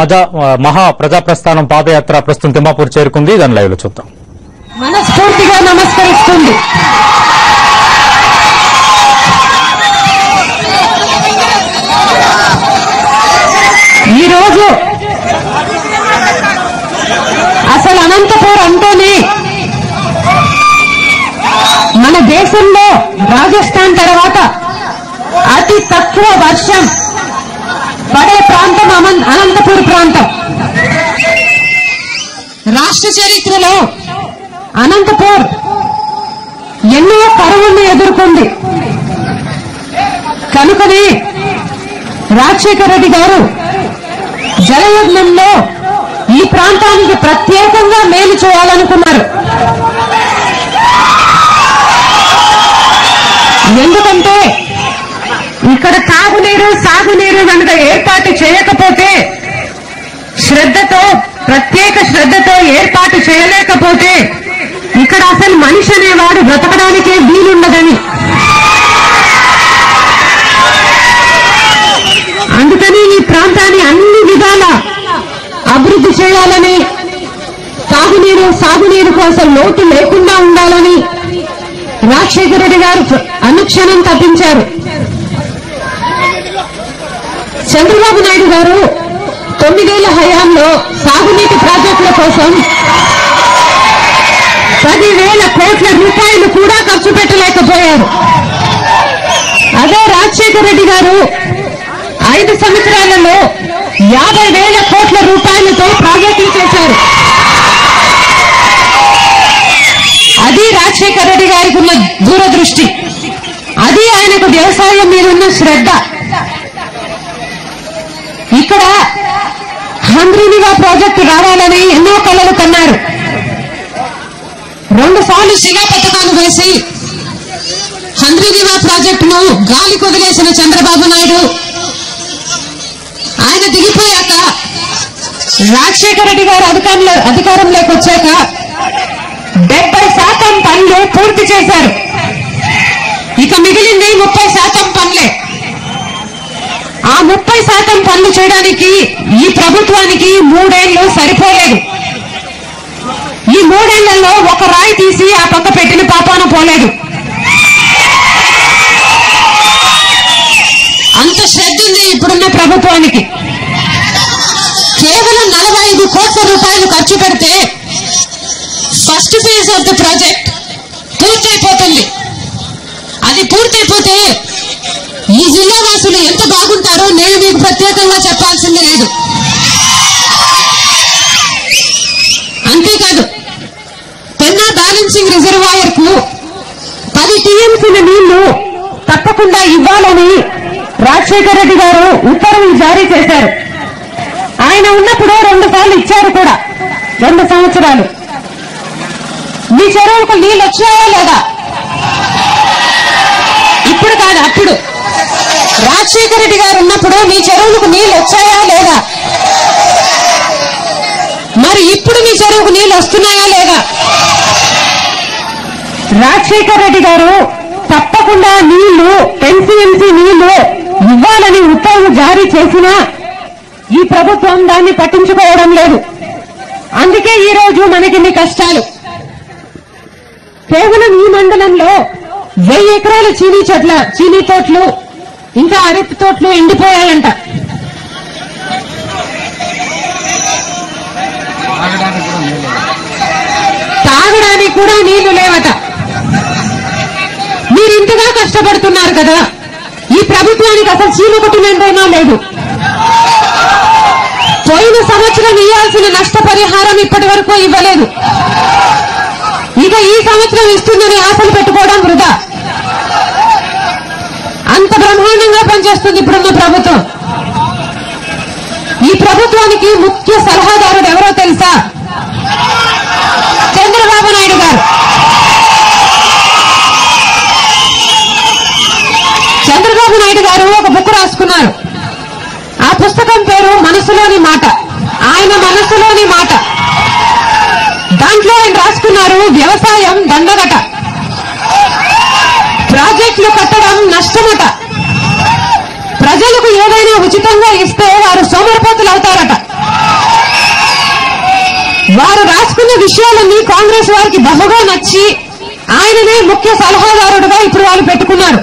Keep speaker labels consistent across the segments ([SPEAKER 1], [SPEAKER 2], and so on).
[SPEAKER 1] మజా మహా ప్రజా ప్రస్థానం పాదయాత్ర ప్రస్తుతం తిమ్మాపూర్ చేరుకుంది. దాని లైవ్లో చూద్దాం.
[SPEAKER 2] మనస్ఫూర్తిగా నమస్కరిస్తుంది. ఈరోజు అసలు అనంతపూర్ అంటేనే మన దేశంలో రాజస్థాన్ తర్వాత అతి తక్కువ వర్షం. పడే ప్రాంతం అనంతపూర్ ప్రాంతం. రాష్ట్ర చరిత్రలో అనంతపూర్ ఎన్నో కరువుల్ని ఎదుర్కొంది. కనుకనే రాజశేఖర రెడ్డి గారు జలయజ్ఞంలో ఈ ప్రాంతానికి ప్రత్యేకంగా మేలు చేయాలనుకున్నారు. ఎందుకంటే ఇక్కడ తాగునీరు సాగునీరు కనుక ఏర్పాటు చేయకపోతే శ్రద్ధతో ప్రత్యేక శ్రద్ధతో ఏర్పాటు చేయలేకపోతే ఇక్కడ అసలు మనిషి అనేవాడు బ్రతకడానికే వీలుండదని. అందుకని ఈ ప్రాంతాన్ని అన్ని విధాల అభివృద్ధి చేయాలని తాగునీరు సాగునీరు కోసం లోటు లేకుండా ఉండాలని రాజశేఖర రెడ్డి గారు అనుక్షణం తప్పించారు. చంద్రబాబు నాయుడు గారు తొమ్మిదేళ్ళ హయాంలో సాగునీటి ప్రాజెక్టుల కోసం పదివేల కోట్ల రూపాయలు కూడా ఖర్చు పెట్టలేకపోయారు. అదే రాజశేఖర రెడ్డి గారు ఐదు సంవత్సరాలలో యాభై వేల కోట్ల రూపాయలతో ప్రాజెక్టులు చేశారు. అది రాజశేఖర రెడ్డి గారికి ఉన్న దూరదృష్టి. అది ఆయనకు వ్యవసాయం మీద ఉన్న శ్రద్ధ ఇక్కడ హంద్రీనివా ప్రాజెక్టు రావాలని ఎన్నో కలలు కన్నారు. రెండు సార్లు శిలా పథకాలు వేసి హంద్రీనివా ప్రాజెక్టును గాలి కొదిలేసిన చంద్రబాబు నాయుడు ఆయన దిగిపోయాక రాజశేఖర రెడ్డి గారు అధికారంలో అధికారంలోకి వచ్చాక డెబ్బై శాతం పనులు పూర్తి చేశారు. ఇక మిగిలింది ముప్పై శాతం పనులే. ముప్పై శాతం పనులు చేయడానికి ఈ ప్రభుత్వానికి మూడేళ్ళు సరిపోలేదు. ఈ మూడేళ్ళలో ఒక రాయి తీసి ఆ పక్క పెట్టిన పాపాన పోలేదు. అంత శ్రద్ధ ఉంది ఇప్పుడున్న ప్రభుత్వానికి. కేవలం నలభై ఐదు కోట్ల రూపాయలు ఖర్చు పెడితే first phase of the project రిజర్వాయర్కు పది టీఎంసీల నీళ్ళు తప్పకుండా ఇవ్వాలని రాజశేఖర రెడ్డి గారు ఉత్తర్వులు జారీ చేశారు. ఆయన ఉన్నప్పుడు రెండు సార్లు ఇచ్చారు కూడా రెండు సంవత్సరాలు. మీ చెరువులకు నీళ్ళు వచ్చాయా లేదా? ఇప్పుడు కాదు అప్పుడు. రాజశేఖర రెడ్డి గారు ఉన్నప్పుడు మీ చెరువులకు నీళ్ళు వచ్చాయా లేదా? మరి ఇప్పుడు మీ చెరువుకు నీళ్ళు వస్తున్నాయా లేదా? రాజశేఖర్ రెడ్డి గారు తప్పకుండా నీళ్ళు ఎన్సీఎంసీ నీళ్ళు ఇవ్వాలని ఉత్తర్వులు జారీ చేసినా ఈ ప్రభుత్వం దాన్ని పట్టించుకోవడం లేదు. అందుకే ఈ రోజు మనకిన్ని కష్టాలు. కేవలం ఈ మండలంలో వెయ్యి ఎకరాల చీనీ చెట్ల చీనీ తోట్లు ఇంకా అరటి తోట్లు ఎండిపోయాయంట. తాగడానికి కూడా నీళ్ళు లేవట. కష్టపడుతున్నారు కదా. ఈ ప్రభుత్వానికి అసలు చీమకొట్టినంతైనా లేదు. పోయిన సంవత్సరం ఇవ్వాల్సిన నష్టపరిహారం ఇప్పటి వరకు ఇవ్వలేదు. ఇక ఈ సంవత్సరం ఇస్తుందని ఆశలు పెట్టుకోవడం వృధా. అంత బ్రహ్మాండంగా పనిచేస్తుంది ఇప్పుడున్న ప్రభుత్వం. ఈ ప్రభుత్వానికి ముఖ్య సలహాదారుడు ఎవరో తెలుసా? రాసుకున్నారు ఆ పుస్తకం పేరు మనసులోని మాట. ఆయన మనసులోని మాట. దాంట్లో ఆయన రాసుకున్నారు వ్యవసాయం దండగట. ప్రాజెక్టులు కట్టడం నష్టమట. ప్రజలకు ఏదైనా ఉచితంగా ఇస్తే వారు సోమరిపోతులు అవుతారట. వారు రాసుకున్న విషయాలన్నీ కాంగ్రెస్ వారికి బహుగా నచ్చి ఆయననే ముఖ్య సలహాదారుడుగా ఇప్పుడు వాళ్ళు పెట్టుకున్నారు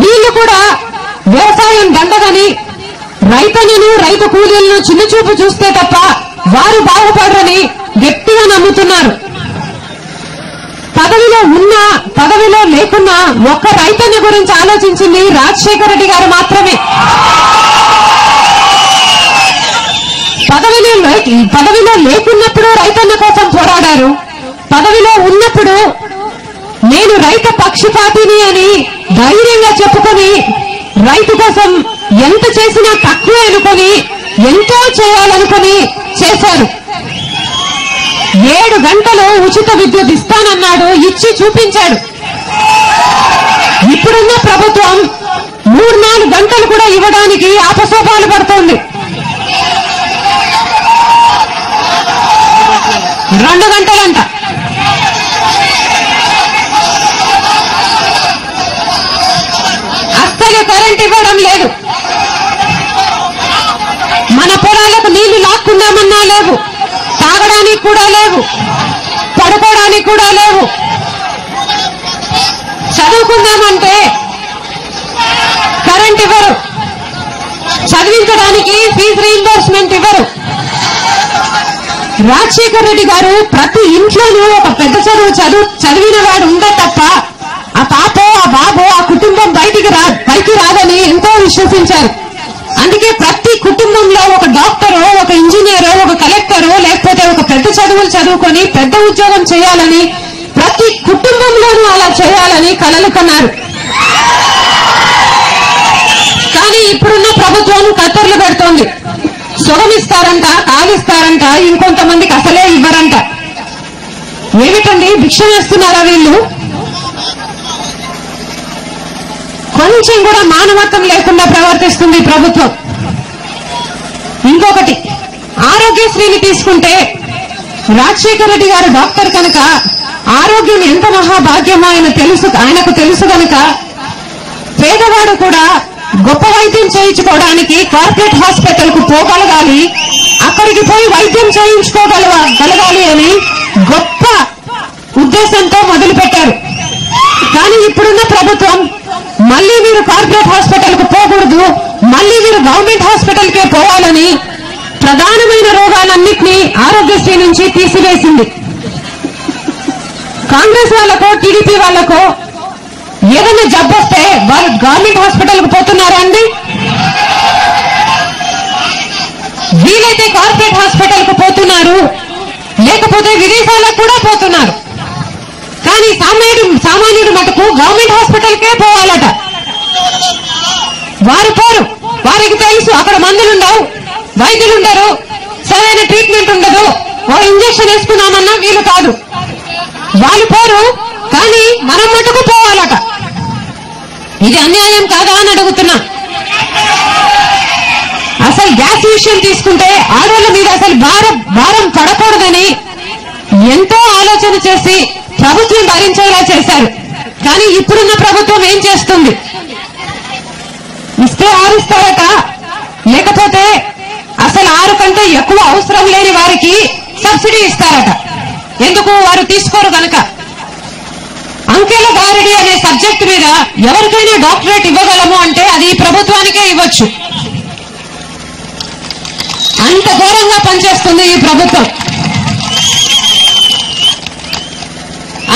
[SPEAKER 2] వీళ్ళు కూడా వ్యవసాయం దండగని రైతన్నను రైతు కూలీలను చిన్నచూపు చూస్తే తప్ప వారు బాగుపడరని గట్టిగా నమ్ముతున్నారు. పదవిలో ఉన్నా పదవిలో లేకున్నా ఒక్క రైతన్న గురించి ఆలోచించింది రాజశేఖర రెడ్డి గారు మాత్రమే. పదవిలో పదవిలో లేకున్నప్పుడు రైతన్న కోసం పోరాడారు. పదవిలో ఉన్నప్పుడు నేను రైతు పక్షపాతిని అని ధైర్యంగా చెప్పుకొని రైతు కోసం ఎంత చేసినా తక్కువే అనుకొని ఎంతో చేయాలనుకొని చేశారు. ఏడు గంటలు ఉచిత విద్యుత్ ఇస్తానన్నాడు ఇచ్చి చూపించాడు. ఇప్పుడున్న ప్రభుత్వం మూడు నాలుగు గంటలు కూడా ఇవ్వడానికి ఆపసోపాలు పడుతోంది. రెండు గంటలంట. కరెంట్ ఇవ్వడం లేదు. మన పొలాలకు నీళ్ళు లాక్కుందామన్నా లేవు. తాగడానికి కూడా లేవు. పడుకోవడానికి కూడా లేవు. చదువుకుందామంటే కరెంట్ ఇవ్వరు. చదివించడానికి ఫీజు రీఇంబర్స్మెంట్ ఇవ్వరు. రాజశేఖర్ రెడ్డి గారు ప్రతి ఇంట్లోనూ ఒక పెద్ద చదువు చదువు చదివిన వాడు ఉండే తప్ప ఆ పాప ఆ బాబో ఆ కుటుంబం చేశారు. అందుకే ప్రతి కుటుంబంలో ఒక డాక్టరో ఒక ఇంజనీరో ఒక కలెక్టరో లేకపోతే ఒక పెద్ద చదువులు చదువుకొని పెద్ద ఉద్యోగం చేయాలని ప్రతి కుటుంబంలోనూ అలా చేయాలని కలలు కన్నారు. కానీ ఇప్పుడున్న ప్రభుత్వం కత్తర్లు పెడుతోంది. సుగమిస్తారంట కాలిస్తారంట ఇంకొంతమందికి అసలే ఇవ్వరంట. ఏమిటండి? భిక్ష వేస్తున్నారా వీళ్ళు? కొంచెం కూడా మానవత్వం లేకుండా ప్రవర్తిస్తుంది ప్రభుత్వం. ఇంకొకటి ఆరోగ్యశ్రీని తీసుకుంటే రాజశేఖర రెడ్డి గారు డాక్టర్ కనుక ఆరోగ్యం ఎంత మహాభాగ్యమో ఆయన తెలుసు ఆయనకు తెలుసు కనుక పేదవాడు కూడా గొప్ప వైద్యం చేయించుకోవడానికి కార్పొరేట్ హాస్పిటల్కు పోగలగాలి అక్కడికి పోయి వైద్యం చేయించుకోగల గలగాలి అని గొప్ప ఉద్దేశంతో మొదలుపెట్టారు. కానీ ఇప్పుడున్న ప్రభుత్వం మళ్ళీ మీరు కార్పొరేట్ హాస్పిటల్కు పోకూడదు. మళ్ళీ మీరు గవర్నమెంట్ హాస్పిటల్ కే పోవాలని ప్రధానమైన రోగాలన్నింటినీ ఆరోగ్యశ్రీ నుంచి తీసివేసింది. కాంగ్రెస్ వాళ్ళకో టీడీపీ వాళ్ళకో ఏదైనా జబ్బు వస్తే వాళ్ళు గవర్నమెంట్ హాస్పిటల్కు పోతున్నారా అండి? వీలైతే కార్పొరేట్ హాస్పిటల్కు పోతున్నారు. లేకపోతే విదేశాలకు కూడా పోతున్నారు. కానీ సామాన్యుడు సామాన్యుడు మటుకు గవర్నమెంట్ హాస్పిటల్కే పోవాలట. వారు పోరు. వారికి తెలుసు అక్కడ మందులు ఉండవు వైద్యులు ఉండరు సరైన ట్రీట్మెంట్ ఉండదు. ఓ ఇంజక్షన్ వేసుకున్నామన్నా వీలు కాదు. వాళ్ళు పోరు కానీ మనం మటుకు పోవాలట. ఇది అన్యాయం కాదా అని అడుగుతున్నా. అసలు గ్యాస్ విషయం తీసుకుంటే ఆడవాళ్ళ మీద అసలు భారం భారం పడకూడదని ఎంతో ఆలోచన చేసి ప్రభుత్వం భరించేలా చేశారు. కానీ ఇప్పుడున్న ప్రభుత్వం ఏం చేస్తుంది? ఇస్తే ఆరుస్తారట. లేకపోతే అసలు ఆరు కంటే ఎక్కువ అవసరం లేని వారికి సబ్సిడీ ఇస్తారట. ఎందుకు? వారు తీసుకోరు కనుక అంకెల గారడి అనే సబ్జెక్ట్ మీద ఎవరికైనా డాక్టరేట్ ఇవ్వగలము అంటే అది ప్రభుత్వానికే ఇవ్వచ్చు. అంత ఘోరంగా పనిచేస్తుంది ఈ ప్రభుత్వం.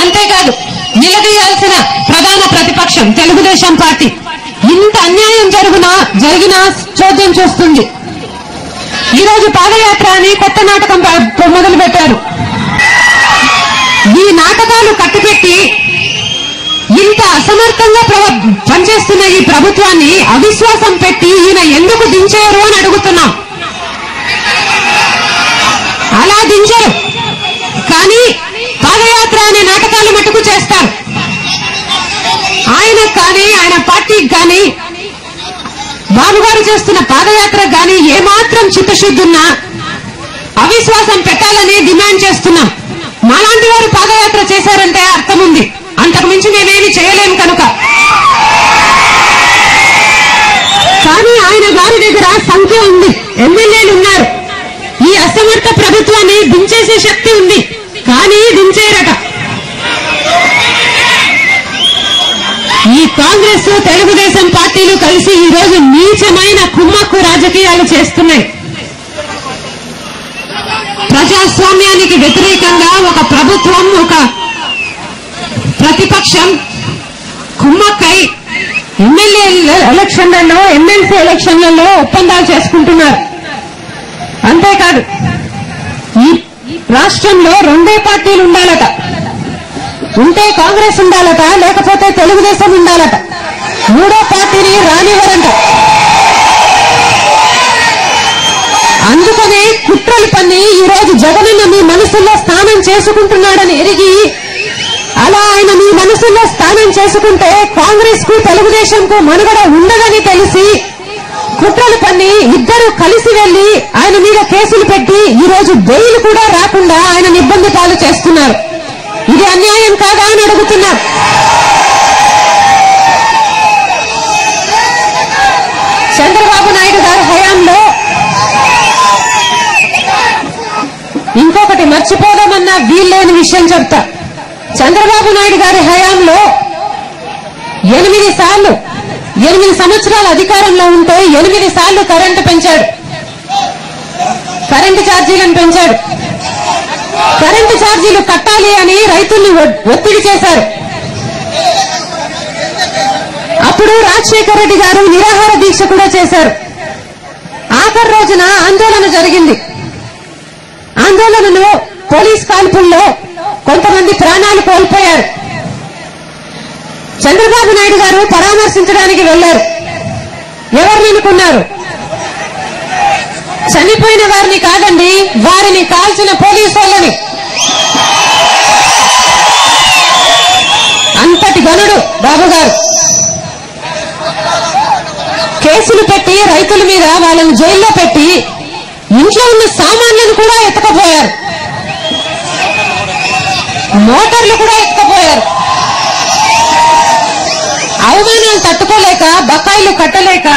[SPEAKER 2] అంతేకాదు నిలదీయాల్సిన ప్రధాన ప్రతిపక్షం తెలుగుదేశం పార్టీ. ఇంత అన్యాయం జరుగునా జరిగినా చోద్యం చూస్తుంది. ఈ రోజు పాదయాత్ర అని కొత్త నాటకం మొదలు పెట్టారు ఈ నాటకాలు కట్టిపెట్టి ఇంత అసమర్థంగా పనిచేస్తున్న ఈ ప్రభుత్వాన్ని అవిశ్వాసం పెట్టి ఈయన ఎందుకు దించారు అని అడుగుతున్నాం. అలా దించరు. కానీ పాదయాత్ర అనే నాటకాలు మటుకు చేస్తారు. ఆయన కానీ ఆయన పార్టీకి కానీ బాబు గారు చేస్తున్న పాదయాత్ర కానీ ఏమాత్రం చిత్తశుద్ధున్నా అవిశ్వాసం పెట్టాలని డిమాండ్ చేస్తున్నాం. మాలాంటి వారు పాదయాత్ర చేశారంటే అర్థం ఉంది అంతకు మించి మేమేమి కనుక. కానీ ఆయన గారి దగ్గర సంఖ్య ఉంది. ఎమ్మెల్యేలు ఉన్నారు. ఈ అసమర్థ దించేసే శక్తి ఉంది. కానీ దించేరట. ఈ కాంగ్రెస్ తెలుగుదేశం పార్టీలు కలిసి ఈ రోజు నీచమైన కుమ్మక్కు రాజకీయాలు చేస్తున్నాయి. ప్రజాస్వామ్యానికి వ్యతిరేకంగా ఒక ప్రభుత్వం ఒక ప్రతిపక్షం కుమ్మక్కై ఎమ్మెల్యే ఎలక్షన్లలో ఎమ్మెల్సీ ఎలక్షన్లలో ఒప్పందాలు చేసుకుంటున్నారు. అంతేకాదు రాష్ట్రంలో రెండే పార్టీలు ఉండాలట. ఉంటే కాంగ్రెస్ ఉండాలట లేకపోతే తెలుగుదేశం ఉండాలట. మూడో పార్టీని రానివ్వరంట. అందుకనే కుట్రలు పన్ని ఈ రోజు జగనన్న మీ మనసుల్లో స్థానం చేసుకుంటున్నాడని ఎరిగి అలా ఆయన మీ మనసులో స్థానం చేసుకుంటే కాంగ్రెస్కు తెలుగుదేశం కు మనుగడ ఉండదని తెలిసి కుట్రలు పన్ని ఇద్దరు కలిసి వెళ్ళి ఆయన మీద కేసులు పెట్టి ఈ రోజు బెయిల్ కూడా రాకుండా ఆయన ఇబ్బంది పాలు చేస్తున్నారు. ఇది అన్యాయం కాదా అని అడుగుతున్నారు. చంద్రబాబు నాయుడు గారి హయాంలో ఇంకొకటి మర్చిపోదామన్నా వీల్లేని విషయం చెప్తా. చంద్రబాబు నాయుడు గారి హయాంలో ఎనిమిది సార్లు ఎనిమిది సంవత్సరాలు అధికారంలో ఉంటే ఎనిమిది సార్లు కరెంటు పెంచాడు. కరెంటు ఛార్జీలను పెంచాడు. కరెంటు ఛార్జీలు కట్టాలి అని రైతుల్ని ఒత్తిడి చేశారు. అప్పుడు రాజశేఖర రెడ్డి గారు నిరాహార దీక్ష కూడా చేశారు. ఆఖరి రోజున ఆందోళన జరిగింది. ఆందోళనలో పోలీస్ కాల్పుల్లో నాయుడు గారు పరామర్శించడానికి వెళ్ళారు ఎవరిని అనుకున్నారు చనిపోయిన వారిని కాదండి వారిని కాల్చిన పోలీసు వాళ్ళని. అంతటి గనుడు బాబు గారు. కేసులు పెట్టి రైతుల మీద వాళ్ళని జైల్లో పెట్టి ఇంట్లో ఉన్న సామాన్లను కూడా ఎత్తకపోయారు. మోటార్లు కూడా ఎత్తకపోయారు. అవమానాలు తట్టుకోలేక బకాయిలు కట్టలేక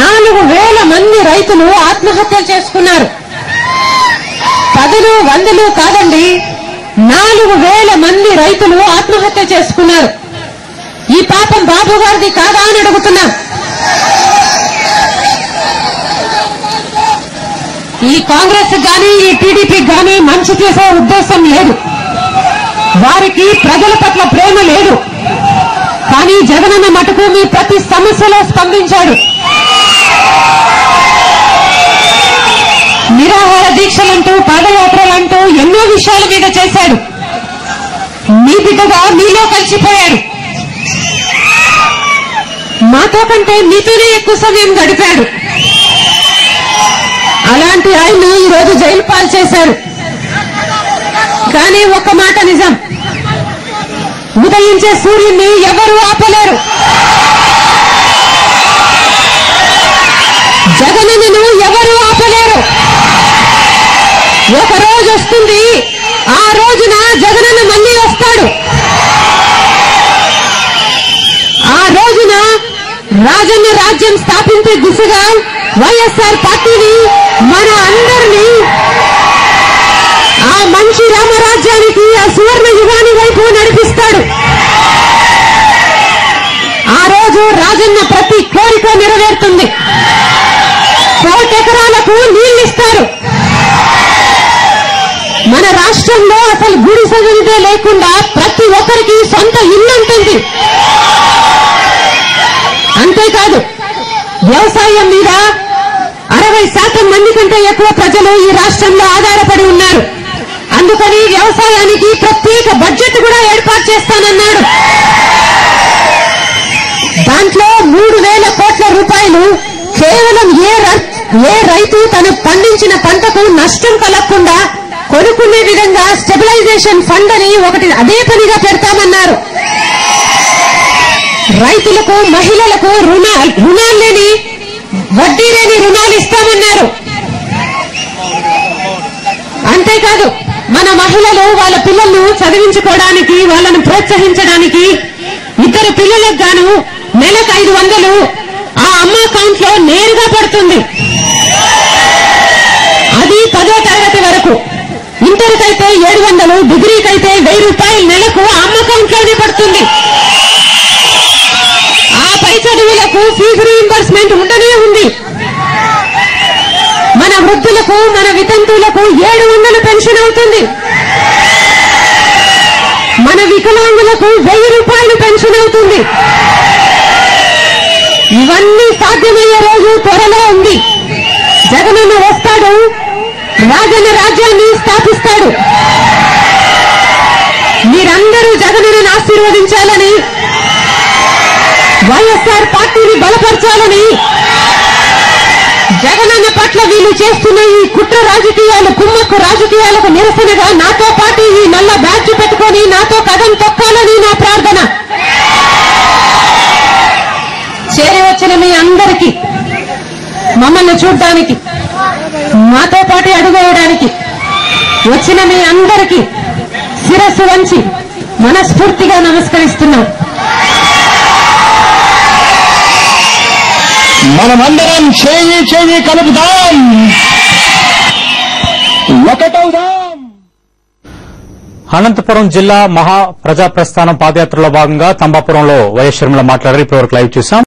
[SPEAKER 2] నాలుగు వేల మంది రైతులు ఆత్మహత్యలు చేసుకున్నారు. పదులు వందలు కాదండి నాలుగు వేల మంది రైతులు ఆత్మహత్య చేసుకున్నారు. ఈ పాపం బాబు గారిది కాదా అని అడుగుతున్నాం. ఈ కాంగ్రెస్ గాని ఈ టీడీపీ గాని మంచి చేసే ఉద్దేశం లేదు. వారికి ప్రజల పట్ల ప్రేమ లేదు. కానీ జగనన్న మటుకు మీ ప్రతి సమస్యలో స్పందించాడు. నిరాహార దీక్షలంటూ పాదయాత్రలంటూ ఎన్నో విషయాల మీద చేశాడు. మీ బిడ్డగా మీలో కలిసిపోయాడు మాతో కంటే మీతోనే ఎక్కువ సమయం గడిపాడు. అలాంటి ఆయన ఈ రోజు జైలు పాలు చేశారు. కానీ ఒక్క మాట నిజం. ఉదయించే సూర్యుని ఎవరు ఆపలేరు. జగనన్నను ఎవరు ఆపలేరు. ఒక రోజు వస్తుంది ఆ రోజున జగనన్న మళ్ళీ వస్తాడు. ఆ రోజున రాజన్న రాజ్యం స్థాపించే దిశగా వైఎస్ఆర్ పార్టీని మన అందరినీ ఆ మంచి రామరాజ్యానికి ఆ సువర్ణ యుగాని వైపు నడిపిస్తాడు మన రాష్ట్రంలో అసలు గుడి సజనిదే లేకుండా ప్రతి ఒక్కరికి సొంత ఇల్లు ఉంటుంది. అంతేకాదు వ్యవసాయం మీద అరవై శాతం మంది కంటే ఎక్కువ ప్రజలు ఈ రాష్ట్రంలో ఆధారపడి ఉన్నారు. అందుకని వ్యవసాయానికి ప్రత్యేక బడ్జెట్ కూడా ఏర్పాటు చేస్తానన్నాడు. దాంట్లో మూడు వేల కోట్ల రూపాయలు కేవలం ఏ ఏ రైతు తను పండించిన పంటకు నష్టం కలగకుండా కొనుక్కునే విధంగా స్టెబిలైజేషన్ ఫండ్ అని ఒకటి అదే పనిగా పెడతామన్నారు. రైతులకు మహిళలకు రుణాలు రుణాలు లేని వడ్డీ లేని రుణాలు ఇస్తామన్నారు. అంతేకాదు మన మహిళలు వాళ్ళ పిల్లలను చదివించుకోవడానికి వాళ్ళను ప్రోత్సహించడానికి ఇద్దరు పిల్లలకు గాను నెలకు ఐదు వందలు ఆ అమ్మ అకౌంట్లో నేరుగా పడుతుంది. ఇంటర్కైతే ఏడు వందలు డిగ్రీకైతే వెయ్యి రూపాయలు నెలకు అమ్మ అకౌంట్లోనే పడుతుంది. ఆ పై చదువులకు ఫీజు రీఇంబర్స్మెంట్ ఉండనే ఉంది. మన వృద్ధులకు మన వితంతువులకు ఏడు వందలు పెన్షన్ అవుతుంది. మన వికలాంగులకు వెయ్యి రూపాయలు పెన్షన్ అవుతుంది. ఇవన్నీ సాధ్యమయ్యే రోజు త్వరలో ఉంది. రాజన్న రాజ్యాన్ని స్థాపిస్తాడు. మీరందరూ జగనన్నను ఆశీర్వదించాలని వైఎస్ఆర్ పార్టీని బలపరచాలని జగనన్న పట్ల వీళ్ళు చేస్తున్న ఈ కుట్ర రాజకీయాలు కుమ్మక్కు రాజకీయాలకు నిరసనగా నాతో పాటు ఈ నల్ల బ్యాడ్జ్ పెట్టుకొని నాతో కథం తొక్కాలని నా ప్రార్థన. చేరి వచ్చిన మీ అందరికీ మమ్మల్ని చూడ్డానికి మాతో పాటు అడుగేయడానికి వచ్చిన మీ అందరికీ శిరస్సు వంచి మనస్ఫూర్తిగా నమస్కరిస్తున్నాం.
[SPEAKER 3] మనమందరం చేయి చేయి కలుపుదాం. ఒకటవుదాం.
[SPEAKER 1] అనంతపురం జిల్లా మహా ప్రజా ప్రస్థానం పాదయాత్రలో భాగంగా తంబాపురంలో వైఎస్ షర్మిల మాట్లాడారు. ఇప్పటివరకు లైవ్ చూసాం